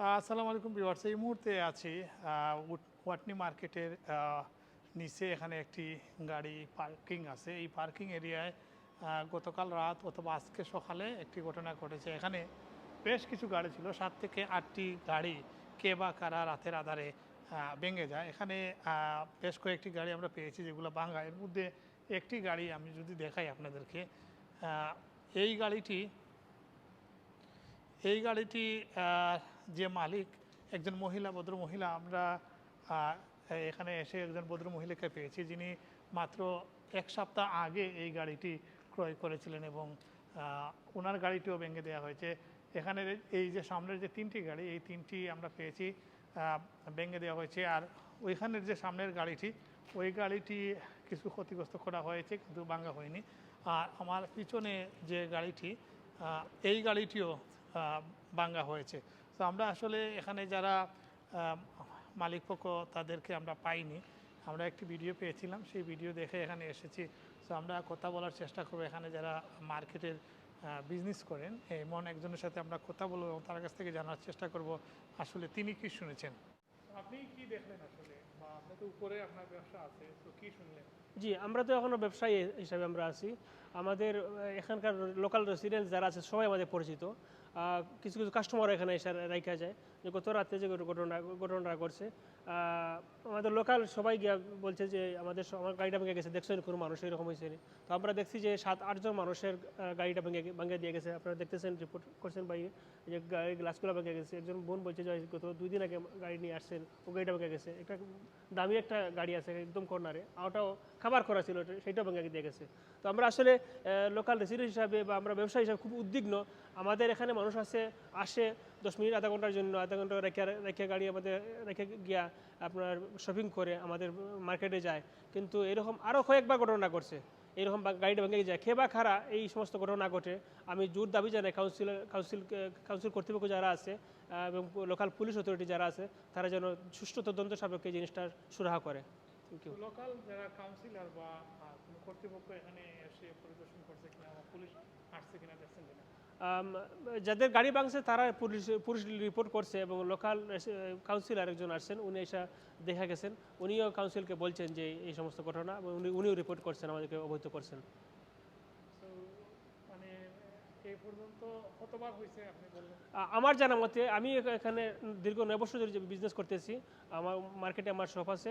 আসসালামু আলাইকুম ভিউয়ার্স এই মুহূর্তে আছি ওয়াটনি মার্কেটের নিচে এখানে একটি গাড়ি পার্কিং আছে। এই পার্কিং এরিয়ায় গতকাল রাত অথবা আজকে সকালে একটি ঘটনা ঘটেছে। এখানে বেশ কিছু গাড়ি ছিল, সাত থেকে আটটি গাড়ি কে বা কারা রাতের আধারে ভেঙে যায়। এখানে বেশ কয়েকটি গাড়ি আমরা পেয়েছি যেগুলো ভাঙা। এর মধ্যে একটি গাড়ি আমি যদি দেখাই আপনাদেরকে এই গাড়িটি এই গাড়িটি যে মালিক একজন মহিলা ভদ্র মহিলা আমরা এখানে এসে একজন ভদ্র মহিলাকে পেয়েছি যিনি মাত্র এক সপ্তাহ আগে এই গাড়িটি ক্রয় করেছিলেন এবং ওনার গাড়িটিও ভেঙে দেওয়া হয়েছে। এখানে এই যে সামনের যে তিনটি গাড়ি এই তিনটি আমরা পেয়েছি ভেঙে দেওয়া হয়েছে। আর ওইখানের যে সামনের গাড়িটি ওই গাড়িটি কিছু ক্ষতিগ্রস্ত করা হয়েছে কিন্তু ভাঙা হয়নি। আর আমার পিছনে যে গাড়িটি এই গাড়িটিও আহ, ভাঙা হয়েছে। তো আমরা আসলে এখানে যারা আহ, মালিকপক্ষ তাদেরকে আমরা পাইনি। আমরা একটি ভিডিও পেয়েছিলাম সেই ভিডিও দেখে এখানে এসেছি। তো আমরা কথা বলার চেষ্টা করব এখানে যারা মার্কেটের বিজনেস করেন এমন একজনের সাথে আমরা কথা বলব এবং তার কাছ থেকে জানার চেষ্টা করব আসলে তিনি কি শুনেছেন। আপনি কি দেখলেন আসলে? উপরে আপনার ব্যবসা আছে তো শুনলেন? জি আমরা তো এখনও ব্যবসায়ী হিসাবে আমরা আছি। আমাদের এখানকার লোকাল রেসিডেন্ট যারা আছে সবাই আমাদের পরিচিত। কিছু কিছু কাস্টমার এখানে এসে রাখা যায়। যে গত রাতে যে ঘটনা ঘটনাটা করছে আহ, আমাদের লোকাল সবাই গিয়া বলছে যে আমাদের আমার গাড়িটা ভেঙে গেছে। দেখছেন কোনো মানুষ এরকম হয়েছে। তো আমরা দেখছি যে সাত আটজন মানুষের গাড়িটা ভেঙে ভেঙে দিয়ে গেছে। আপনারা দেখতেছেন রিপোর্ট করছেন ভাই যে গাড়ির গ্লাসগুলো ভেঙে গেছে। একজন বোন বলছে যে গত দুই দিন আগে গাড়ি নিয়ে আসছেন, ও গাড়িটা ভেঙে গেছে। একটা দামি একটা গাড়ি আছে একদম কর্নারে। ওটাও খাবার করা ছিল সেটাও ভেঙে দিয়ে গেছে। তো আমরা আসলে লোকাল রেসিডেন্ট হিসাবে বা আমরা ব্যবসায়ী হিসাবে খুব উদ্বিগ্ন। আমাদের এখানে মানুষ আছে, আসে দশ মিনিট, আধা ঘণ্টার জন্য, আধা ঘণ্টা রেখে রেখে গাড়ি আমাদের, রেখে গিয়া আপনার শপিং করে আমাদের মার্কেটে যায়। কিন্তু এরকম আরও কয়েকবার ঘটনা ঘটছে। এরকম গাড়িটা ভেঙে যায়। খেয়ে বা খারা এই সমস্ত ঘটনা ঘটে, আমি জোর দাবি জানাই কাউন্সিল কাউন্সিল কাউন্সিল কর্তৃপক্ষ যারা আছে এবং লোকাল পুলিশ অথরিটি যারা আছে, তারা যেন সুষ্ঠু তদন্ত সাপেক্ষে এই জিনিসটার সুরাহা করে। লোকাল বা কর্তৃপক্ষ এখানে পরিদর্শন করছে কিনা পুলিশ আসছে কিনা দেখছেন কিনা? যাদের গাড়ি ভাঙছে তারা পুলিশ পুলিশ রিপোর্ট করছে এবং লোকাল কাউন্সিলর একজন আসছেন, উনি এসে দেখা গেছেন। উনিও কাউন্সিলকে বলছেন যে এই সমস্ত ঘটনা উনি, উনিও রিপোর্ট করছেন, আমাদেরকে অবহিত করছেন। মানে আমার জানা মতে আমি এখানে দীর্ঘ নয় বছর ধরে বিজনেস করতেছি, আমার মার্কেটে আমার শপ আছে।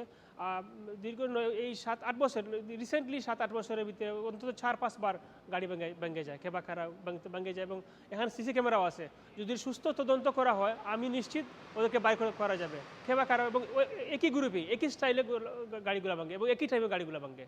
দীর্ঘ এই সাত আট বছর রিসেন্টলি সাত আট বছরের ভিতরে অন্তত চার পাঁচবার গাড়ি ভেঙে ভেঙে যায় খেবা খারা ভেঙে যায় এবং এখানে সিসি ক্যামেরাও আছে। যদি সুস্থ তদন্ত করা হয়, আমি নিশ্চিত ওদেরকে বাইর করে যাবে। খেবা খারা এবং একই গ্রুপেই একই স্টাইলে গাড়িগুলো ভাঙে এবং একই টাইপের গাড়িগুলো ভাঙে।